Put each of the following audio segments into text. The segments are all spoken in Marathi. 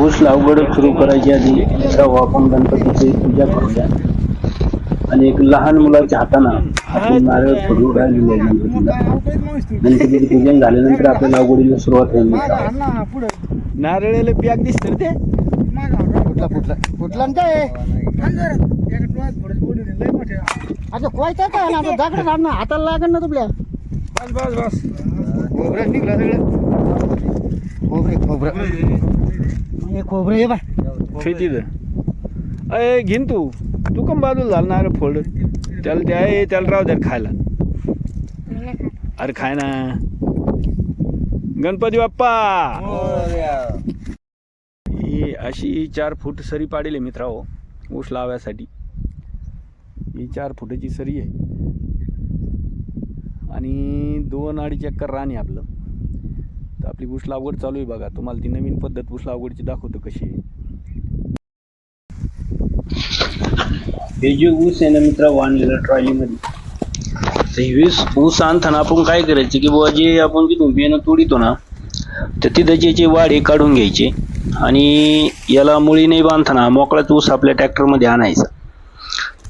ऊस लागवड सुरू करायच्या आधी मित्रांनो आपण गणपतीची पूजा करूया. आणि एक लहान मुलाच्या हातानं आपण नारळ फोडू राहिलेले आहे गणपतीला. गणपतीचे पूजन झाल्यानंतर आपल्या लागवडीला सुरुवात होईल. नारळाला पॅक दिसत ते. फुटला फुटला. फुटला ना काय? अच्छा कोयता का ना आता दगड झाड ना. हाताला लागेल ना तुला बस बस बस. खोबरं निघलं सगळं. खोबरे खोबरं. हे खोबरं हे बाय अय घेन तू. तू कम बाजूला झाला नारळ फोड त्याला ते आहे त्याला राव द्या खायला. अरे खाय ना. गणपती बाप्पा. ही अशी चार फूट सरी पाडेल आहे मित्राओ ऊस लावायसाठी. ही चार फुटाची सरी आहे. आणि दोन अडीच एकर रान आहे आपलं. आपली ऊस लागवड चालू आहे बघा. तुम्हाला ती नवीन पद्धत ऊस लागवडची दाखवतो कशी आहे. हे जे ऊस आहे ना मित्र आणलेलं ट्रॉलीमध्ये तर हे ऊस ऊस आणताना आपण काय करायचं की बुवा जे आपण तिथून बियाणं तोडितो ना तर तिथं जे जे वाढ हे काढून घ्यायचे. आणि याला मुळी नाही बांधताना मोकळाच ऊस आपल्या ट्रॅक्टरमध्ये आणायचा.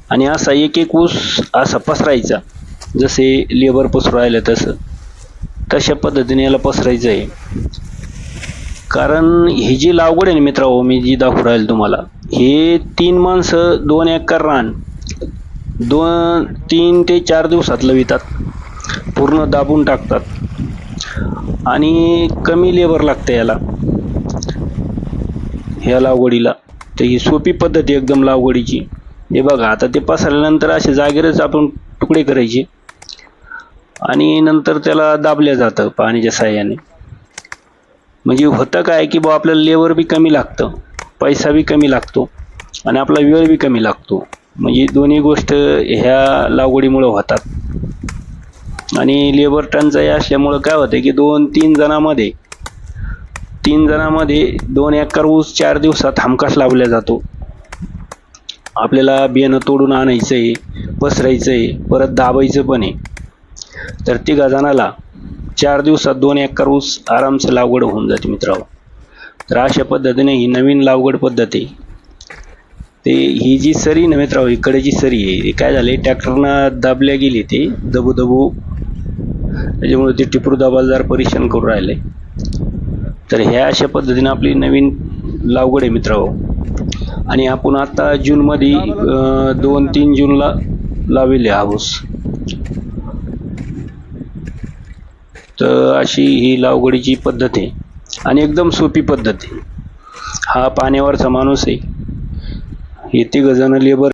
आणि असा एक एक ऊस असा पसरायचा. जसे लेबर पसरू राहिलं तसं. तशा पद्धतीने याला पसरायचं आहे? कारण ही जी लागवड आहे ना मित्रांनो मी जी दाखवू राहील तुम्हाला हे तीन माणसं दोन एकर रान दोन तीन ते चार दिवसात लवितात पूर्ण दाबून टाकतात. आणि कमी लेबर लागतं याला ह्या लागवडीला. तर ही सोपी पद्धत एकदम लागवडीची. हे बघा आता ते पसरल्यानंतर असे जागेवरच आपण तुकडे करायचे. आणि नंतर त्याला दाबलं जातं पाण्याच्या साह्याने. म्हणजे होतं काय की बा आपल्याला लेबर बी कमी लागतं पैसा बी कमी लागतो आणि आपला वेळ बी कमी लागतो. म्हणजे दोन्ही गोष्ट ह्या लागवडीमुळं होतात. आणि लेबर टंचाई असल्यामुळं काय होतं की दोन तीन जणांमध्ये तीन जणांमध्ये दोन एकर ऊस चार दिवसात हमखास लावला जातो. आपल्याला बियाणं तोडून आणायचं आहे पसरायचं आहे परत दाबायचं पण आहे. तर ती गजानाला चार दिवसात दोन एकर ऊस आरामसे लागवड होऊन जाते मित्रांनो. तर अशा पद्धतीने ही नवीन लागवड पद्धत आहे. ते ही जी सरी ना मित्रांनो इकडे जी सरी आहे हे काय झाले ट्रॅक्टरनं दाबल्या गेली ते दबू दबू त्याच्यामुळे ते टिपरू दबालदार परीक्षण करून राहिले. तर ह्या अशा पद्धतीने आपली नवीन लागवड आहे मित्रांनो. आणि आपण आता जूनमध्ये दोन तीन जूनला लावले हा ऊस. तर अशी ही लागवडीची पद्धत आहे. आणि एकदम सोपी पद्धत आहे. हा पाण्यावरचा माणूस आहे. येते गजानन लेबर